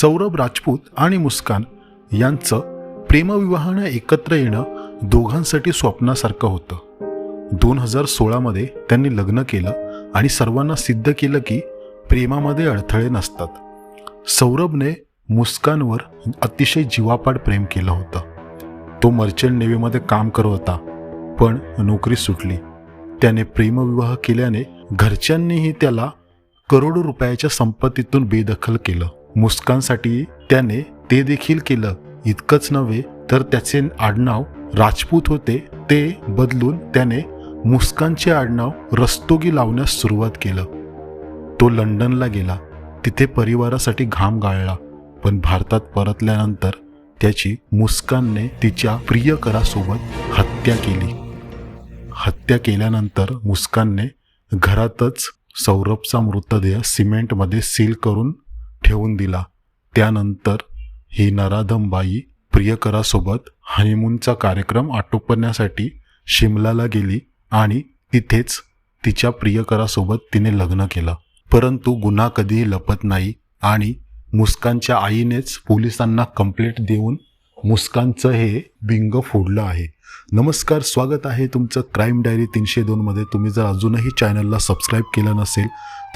सौरभ राजपूत आणि मुस्कान यांचं प्रेमविवाहानं एकत्र येणं दोघांसाठी स्वप्नासारखं होतं. दोन हजार सोळामध्ये त्यांनी लग्न केलं आणि सर्वांना सिद्ध केलं की प्रेमामध्ये अडथळे नसतात. सौरभने मुस्कानवर अतिशय जीवापाड प्रेम केलं होतं. तो मर्चंट नेव्हीमध्ये काम करत होता पण नोकरी सुटली. त्याने प्रेमविवाह केल्याने घरच्यांनीही त्याला करोडो रुपयाच्या संपत्तीतून बेदखल केलं. मुस्कानसाठी त्याने ते देखील केलं. इतकंच नव्हे तर त्याचे आडनाव राजपूत होते. ते बदलून त्याने मुस्कानचे आडनाव रस्तोगी लावण्यास सुरुवात केलं. तो लंडनला गेला. तिथे परिवारासाठी घाम गाळला. पण भारतात परतल्यानंतर त्याची मुस्कानने तिच्या प्रियकरासोबत हत्या केली. हत्या केल्यानंतर मुस्कानने घरातच सौरभचा मृतदेह सिमेंटमध्ये सील करून ठेवून दिला. त्यानंतर ही नराधमबाई प्रियकरासोबत हनीमूनचा कार्यक्रम आटोपण्यासाठी शिमलाला गेली आणि तिथेच तिच्या प्रियकरासोबत तिने लग्न केलं. परंतु गुन्हा कधीही लपत नाही आणि मुस्कानच्या आईनेच पोलिसांना कंप्लेंट देऊन मुस्कानचं हे बिंग फोडलं आहे. नमस्कार स्वागत आहे तुमचं क्राईम डायरी तीनशे दोनमध्ये. तुम्ही जर अजूनही चॅनलला सबस्क्राईब केलं नसेल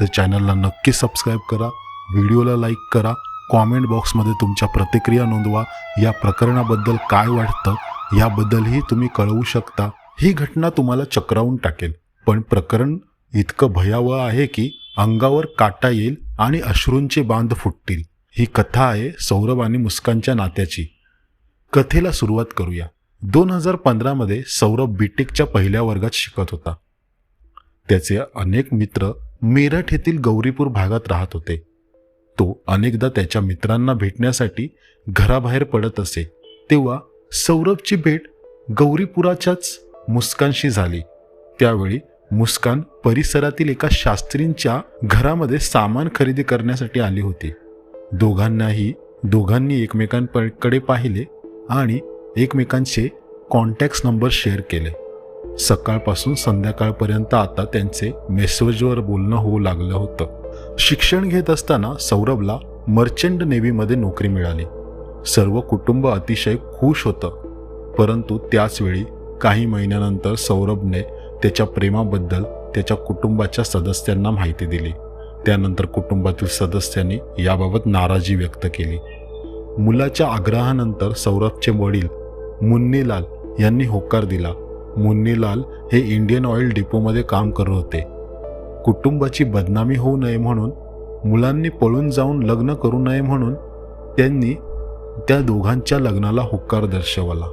तर चॅनलला नक्की सबस्क्राईब करा. व्हिडिओला लाईक करा कॉमेंट बॉक्समध्ये तुमच्या प्रतिक्रिया नोंदवा या प्रकरणाबद्दल काय वाटतं याबद्दलही तुम्ही कळवू शकता. ही घटना तुम्हाला चक्रावून टाकेल. पण प्रकरण इतकं भयावह आहे की अंगावर काटा येईल आणि अश्रूंचे बांध फुटतील. ही कथा आहे सौरभ आणि मुस्कानच्या नात्याची. कथेला सुरुवात करूया. दोन हजार पंधरामध्ये सौरभ बीटेकच्या पहिल्या वर्गात शिकत होता. त्याचे अनेक मित्र मेरठ येथील गौरीपूर भागात राहत होते. तो अनेकदा त्याच्या मित्रांना भेटण्यासाठी घराबाहेर पडत असे. तेव्हा सौरभची भेट गौरीपुराच्याच मुस्कानशी झाली. त्यावेळी मुस्कान परिसरातील एका शास्त्रींच्या घरामध्ये सामान खरेदी करण्यासाठी आली होती. दोघांनाही दोघांनी एकमेकांकडे पाहिले आणि एकमेकांचे कॉन्टॅक्ट नंबर शेअर केले. सकाळपासून संध्याकाळपर्यंत आता त्यांचे मेसेजवर बोलणं होऊ लागलं होतं. शिक्षण घेत असताना सौरभला मर्चंट नेव्हीमध्ये नोकरी मिळाली. सर्व कुटुंब अतिशय खुश होतं. परंतु त्याचवेळी काही महिन्यानंतर सौरभने त्याच्या प्रेमाबद्दल त्याच्या कुटुंबाच्या सदस्यांना माहिती दिली. त्यानंतर कुटुंबातील सदस्यांनी याबाबत नाराजी व्यक्त केली. मुलाच्या आग्रहानंतर सौरभचे वडील मुन्नीलाल यांनी होकार दिला. मुन्नीलाल हे इंडियन ऑइल डिपोमध्ये काम करत होते. कुटुंबाची बदनामी होऊ नये म्हणून मुलांनी पळून जाऊन लग्न करू नये म्हणून त्यांनी त्या दोघांच्या लग्नाला हुक्कार दर्शवला.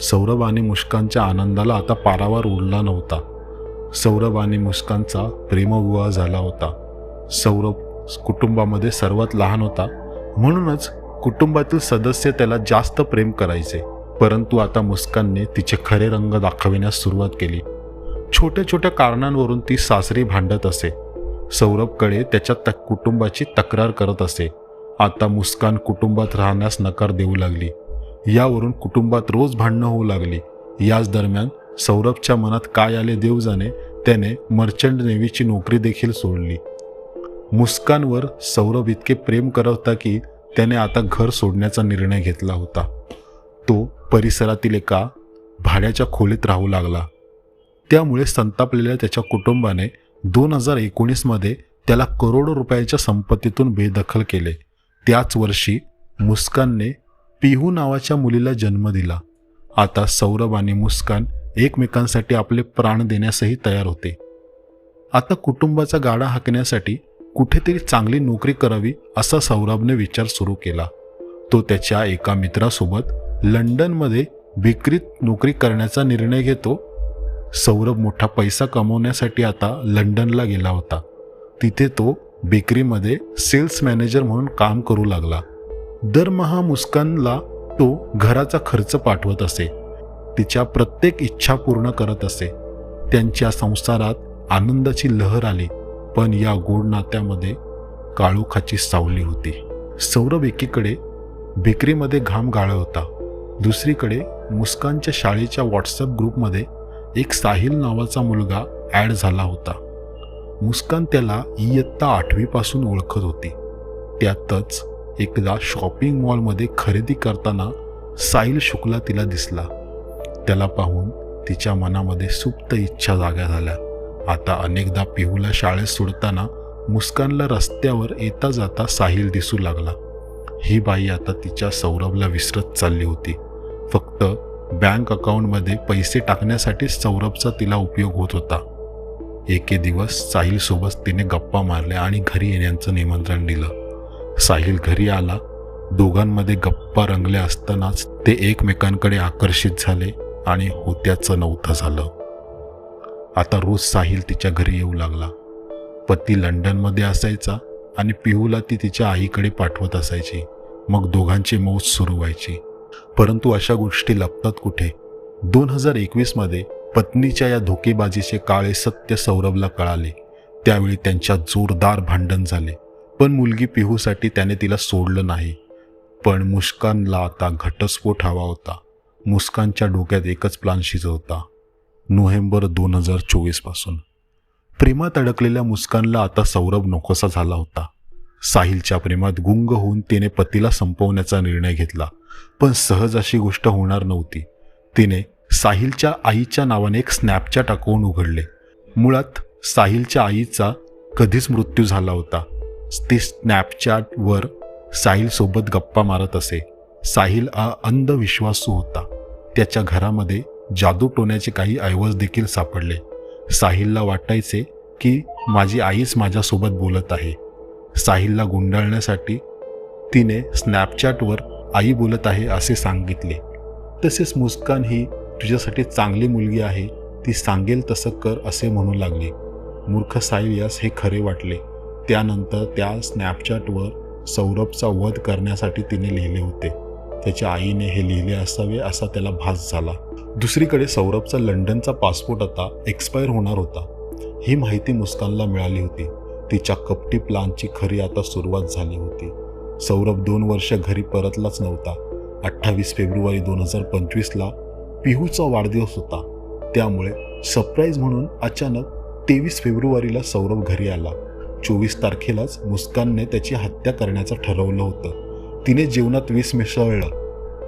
सौरभ आणि मुस्कानच्या आनंदाला आता पारावर उरला नव्हता. सौरभ आणि मुस्कानचा प्रेमविवाह झाला होता. सौरभ कुटुंबामध्ये सर्वात लहान होता. म्हणूनच कुटुंबातील सदस्य त्याला जास्त प्रेम करायचे. परंतु आता मुस्कानने तिचे खरे रंग दाखविण्यास सुरुवात केली. छोट्या छोट्या कारणांवरून ती सासरी भांडत असे. सौरभकडे त्याच्या तक कुटुंबाची तक्रार करत असे. आता मुस्कान कुटुंबात राहण्यास नकार देऊ लागली. यावरून कुटुंबात रोज भांडणं होऊ लागली. याच दरम्यान सौरभच्या मनात काय आले देव जाणे त्याने मर्चंट नेव्हीची नोकरी देखील सोडली. मुस्कानवर सौरभ इतके प्रेम करत होता की त्याने आता घर सोडण्याचा निर्णय घेतला होता. तो परिसरातील एका भाड्याच्या खोलीत राहू लागला. त्यामुळे संतापलेल्या त्याच्या कुटुंबाने दोन हजार एकोणीसमध्ये त्याला करोडो रुपयाच्या संपत्तीतून बेदखल केले. त्याच वर्षी मुस्कानने पिहू नावाच्या मुलीला जन्म दिला. आता सौरभ आणि मुस्कान एकमेकांसाठी आपले प्राण देण्यासही तयार होते. आता कुटुंबाचा गाडा हाकण्यासाठी कुठेतरी चांगली नोकरी करावी असा सौरभने विचार सुरू केला. तो त्याच्या एका मित्रासोबत लंडनमध्ये विक्रीत नोकरी करण्याचा निर्णय घेतो सौरभ मोठा पैसा कमवण्यासाठी आता लंडनला गेला होता. तिथे तो बेकरीमध्ये सेल्स मॅनेजर म्हणून काम करू लागला. दरमहा मुस्कानला तो घराचा खर्च पाठवत असे. तिच्या प्रत्येक इच्छा पूर्ण करत असे. त्यांच्या संसारात आनंदाची लहर आली पण या गोड नात्यामध्ये काळोखाची सावली होती. सौरभ एकीकडे बेकरीमध्ये घाम गाळत होता. दुसरीकडे मुस्कानच्या शाळेच्या व्हॉट्सअप ग्रुपमध्ये एक साहिल नावाचा मुलगा ॲड झाला होता. मुस्कान त्याला इयत्ता आठवीपासून ओळखत होती. त्यातच एकदा शॉपिंग मॉलमध्ये खरेदी करताना साहिल शुक्ला तिला दिसला. त्याला पाहून तिच्या मनामध्ये सुप्त इच्छा जाग्या झाल्या. आता अनेकदा पिहूला शाळेत सोडताना मुस्कानला रस्त्यावर येता जाता साहिल दिसू लागला. ही बाई आता तिच्या सौरभला विसरत चालली होती. फक्त बँक अकाउंटमध्ये पैसे टाकण्यासाठी सौरभचा तिला उपयोग होत होता. एके दिवस साहिलसोबत तिने गप्पा मारल्या आणि घरी येण्याचं निमंत्रण दिलं. साहिल घरी आला. दोघांमध्ये गप्पा रंगल्या असतानाच ते एकमेकांकडे आकर्षित झाले आणि होत्याचं नव्हतं झालं. आता रोज साहिल तिच्या घरी येऊ लागला. पती लंडनमध्ये असायचा आणि पिहूला ती तिच्या आईकडे पाठवत असायची. मग दोघांची मौज सुरू व्हायची. परंतु अशा गोष्टी लपतात कुठे? दोन हजार एकवीसमध्ये पत्नीच्या या धोकेबाजीचे काळे सत्य सौरभला कळाले. त्यावेळी त्यांच्यात जोरदार भांडण झाले. पण मुलगी पिहूसाठी त्याने तिला सोडलं नाही. पण मुस्कानला आता घटस्फोट हवा होता. मुस्कानच्या डोक्यात एकच प्लान शिजवता नोव्हेंबर दोन हजार चोवीसपासून प्रेमात अडकलेल्या मुस्कानला आता सौरभ नकोसा झाला होता. साहिलच्या प्रेमात गुंग होऊन तिने पतीला संपवण्याचा निर्णय घेतला. पण सहज अशी गोष्ट होणार नव्हती. तिने साहिलच्या आईच्या नावाने एक स्नॅपचॅट अकाउंट उघडले. मुळात साहिलच्या आईचा कधीच मृत्यू झाला होता. ते स्नॅपचॅटवर साहिलसोबत गप्पा मारत असे. साहिल हा अंधविश्वासू होता. त्याच्या घरामध्ये जादू टोण्याचे काही ऐवज देखील सापडले. साहिलला वाटायचे की माझी आईच माझ्यासोबत बोलत आहे. साहिलला गुंडाळण्यासाठी तिने स्नॅपचॅटवर आई बोलत आहे असे सांगितले. तसेच मुस्कान ही तुझ्यासाठी चांगली मुलगी आहे ती सांगेल तसं कर असे म्हणू लागली. मूर्ख साहिल यास हे खरे वाटले. त्यानंतर त्या स्नॅपचॅटवर सौरभचा वध करण्यासाठी तिने लिहिले होते. त्याच्या आईने हे लिहिले असावे असा त्याला भास झाला. दुसरीकडे सौरभचा लंडनचा पासपोर्ट आता एक्सपायर होणार होता. ही माहिती मुस्कानला मिळाली होती. तिच्या कपटी प्लानची खरी आता सुरुवात झाली होती. सौरभ दोन वर्ष घरी परतलाच नव्हता. अठ्ठावीस फेब्रुवारी दोन हजार पंचवीसला पिहूचा वाढदिवस होता. त्यामुळे सरप्राईज म्हणून अचानक तेवीस फेब्रुवारीला सौरभ घरी आला. चोवीस तारखेलाच मुस्कानने त्याची हत्या करण्याचं ठरवलं होतं. तिने जेवणात वीस मिसळलं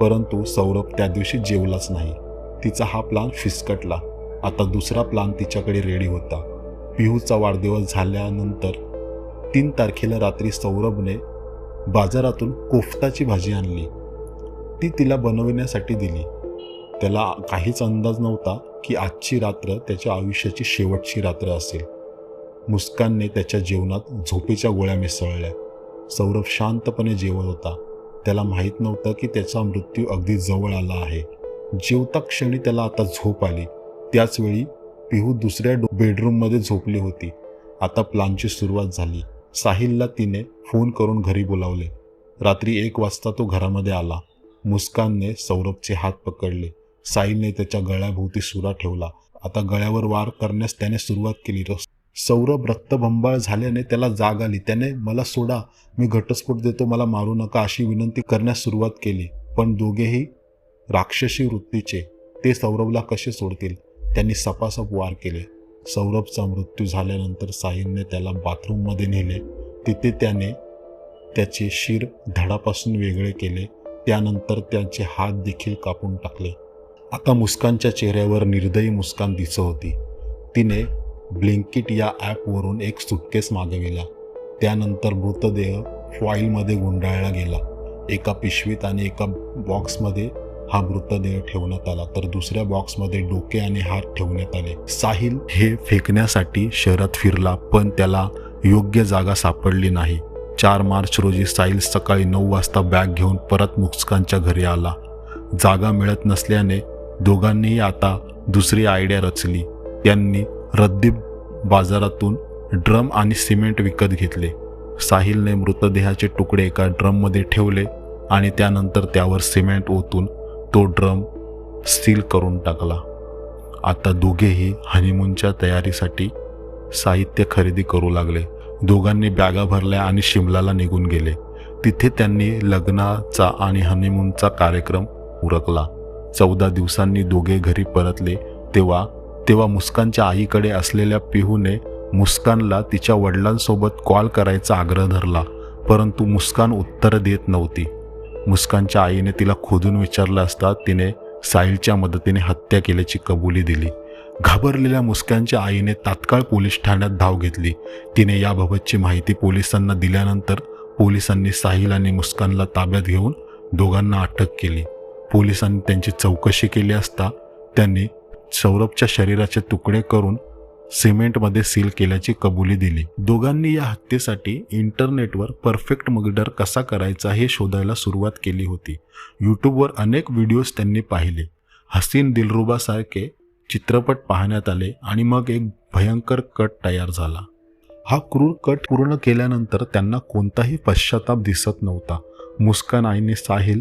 परंतु सौरभ त्या दिवशी जेवलाच नाही. तिचा हा प्लान फिसकटला. आता दुसरा प्लान तिच्याकडे रेडी होता. पिहूचा वाढदिवस झाल्यानंतर तीन तारखेला रात्री सौरभने बाजारातून कोफ्ताची भाजी आणली. ती तिला बनवण्यासाठी दिली. त्याला काहीच अंदाज नव्हता की आजची रात्र त्याच्या आयुष्याची शेवटची रात्र असेल. मुस्कानने त्याच्या जेवणात झोपेच्या गोळ्या मिसळल्या. सौरभ शांतपणे जेवत होता. त्याला माहीत नव्हतं की त्याचा मृत्यू अगदी जवळ आला आहे. जेवता क्षणी त्याला आता झोप आली. त्याचवेळी पिहू दुसऱ्या बेडरूममध्ये झोपली होती. आता प्लानची सुरुवात झाली. साहिलला तिने फोन करून घरी बोलावले. रात्री एक वाजता तो घरामध्ये आला. मुस्कानने सौरभचे हात पकडले. साहिलने त्याच्या गळ्याभोवती सुरा ठेवला. आता गळ्यावर वार करण्यास त्याने सुरुवात केली. रस सौरभ रक्तभंबाळ झाल्याने त्याला जाग आली. त्याने मला सोडा मी घटस्फोट देतो मला मारू नका अशी विनंती करण्यास सुरुवात केली. पण दोघेही राक्षसी वृत्तीचे ते सौरभला कसे सोडतील? त्यांनी सपासप वार केले. सौरभचा मृत्यू झाल्यानंतर साहिलने त्याला बाथरूममध्ये नेले. तिथे त्याने त्याचे शिर धडापासून वेगळे केले. त्यानंतर त्याचे हात देखील कापून टाकले. आता मुस्कानच्या चेहऱ्यावर निर्दयी मुस्कान दिसत होती. तिने ब्लिंकिट या ॲपवरून एक सुटकेस मागविला. त्यानंतर मृतदेह फॉईलमध्ये गुंडाळला गेला. एका पिशवीत आणि एका बॉक्समध्ये हा मृतदेह ठेवण्यात आला. तर दुसऱ्या बॉक्समध्ये डोके आणि हात ठेवण्यात आले. साहिल हे फेकण्यासाठी शहरात फिरला पण त्याला योग्य जागा सापडली नाही. चार मार्च रोजी साहिल सकाळी नऊ वाजता बॅग घेऊन परत मुस्कानच्या घरी आला. जागा मिळत नसल्याने दोघांनीही आता दुसरी आयडिया रचली. त्यांनी रद्दी बाजारातून ड्रम आणि सिमेंट विकत घेतले. साहिलने मृतदेहाचे तुकडे एका ड्रममध्ये ठेवले आणि त्यानंतर त्यावर सिमेंट ओतून तो ड्रम सील करून टाकला. आता दोघेही हनीमूनच्या तयारीसाठी साहित्य खरेदी करू लागले. दोघांनी बॅगा भरल्या आणि शिमलाला निघून गेले. तिथे त्यांनी लग्नाचा आणि हनीमूनचा कार्यक्रम उरकला. चौदा दिवसांनी दोघे घरी परतले. तेव्हा तेव्हा मुस्कानच्या आईकडे असलेल्या पिहूने मुस्कानला तिच्या वडिलांसोबत कॉल करायचा आग्रह धरला. परंतु मुस्कान उत्तर देत नव्हती. मुस्कानच्या आईने तिला खोदून विचारलं असता तिने साहिलच्या मदतीने हत्या केल्याची कबुली दिली. घाबरलेल्या मुस्कानच्या आईने तात्काळ पोलीस ठाण्यात धाव घेतली. तिने याबाबतची माहिती पोलिसांना दिल्यानंतर पोलिसांनी साहिल आणि मुस्कानला ताब्यात घेऊन दोघांना अटक केली. पोलिसांनी त्यांची चौकशी केली असता त्यांनी सौरभच्या शरीराचे तुकडे करून सिमेंटमध्ये सील केल्याची कबुली दिली. दोघांनी या हत्येसाठी इंटरनेटवर परफेक्ट मर्डर कसा करायचा हे शोधायला सुरुवात केली होती. यूट्यूबवर अनेक व्हिडिओज त्यांनी पाहिले. हसीन दिलरुबासारखे चित्रपट पाहण्यात आले आणि मग एक भयंकर कट तयार झाला. हा क्रूर कट पूर्ण केल्यानंतर त्यांना कोणताही पश्चाताप दिसत नव्हता. मुस्कान आईने साहिल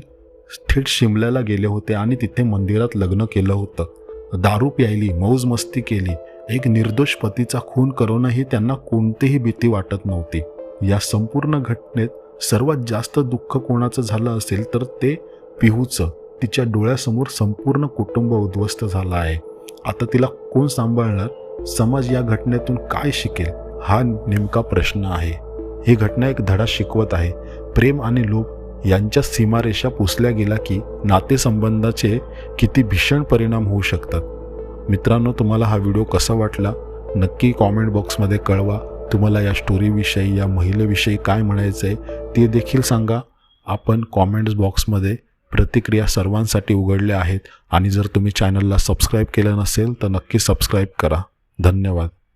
थेट शिमल्याला गेले होते आणि तिथे मंदिरात लग्न केलं होतं. दारू प्यायली मौज मस्ती केली एक निर्दोष पतीचा खून करूनही त्यांना कोणतीही भीती वाटत नव्हती. या संपूर्ण घटनेत सर्वात जास्त दुःख कोणाचं झालं असेल तर ते पिहूचं. तिच्या डोळ्यासमोर संपूर्ण कुटुंब उद्ध्वस्त झालं आहे. आता तिला कोण सांभाळणार? समाज या घटनेतून काय शिकेल? हा नेमका प्रश्न आहे. ही घटना एक धडा शिकवत आहे. प्रेम आणि लोभ यांच्या सीमारेषा पुसल्या गेल्या की नातेसंबंधाचे किती भीषण परिणाम होऊ शकतात. मित्रांनो तुम्हाला हा व्हिडिओ कसा वाटला? नक्की कॉमेंट बॉक्समध्ये कळवा. तुम्हाला या स्टोरीविषयी या महिलेविषयी काय म्हणायचं आहे ते देखील सांगा. आपण कॉमेंट्स बॉक्समध्ये प्रतिक्रिया सर्वांसाठी उघडल्या आहेत. आणि जर तुम्ही चॅनलला सबस्क्राईब केलं नसेल तर नक्की सबस्क्राईब करा. धन्यवाद.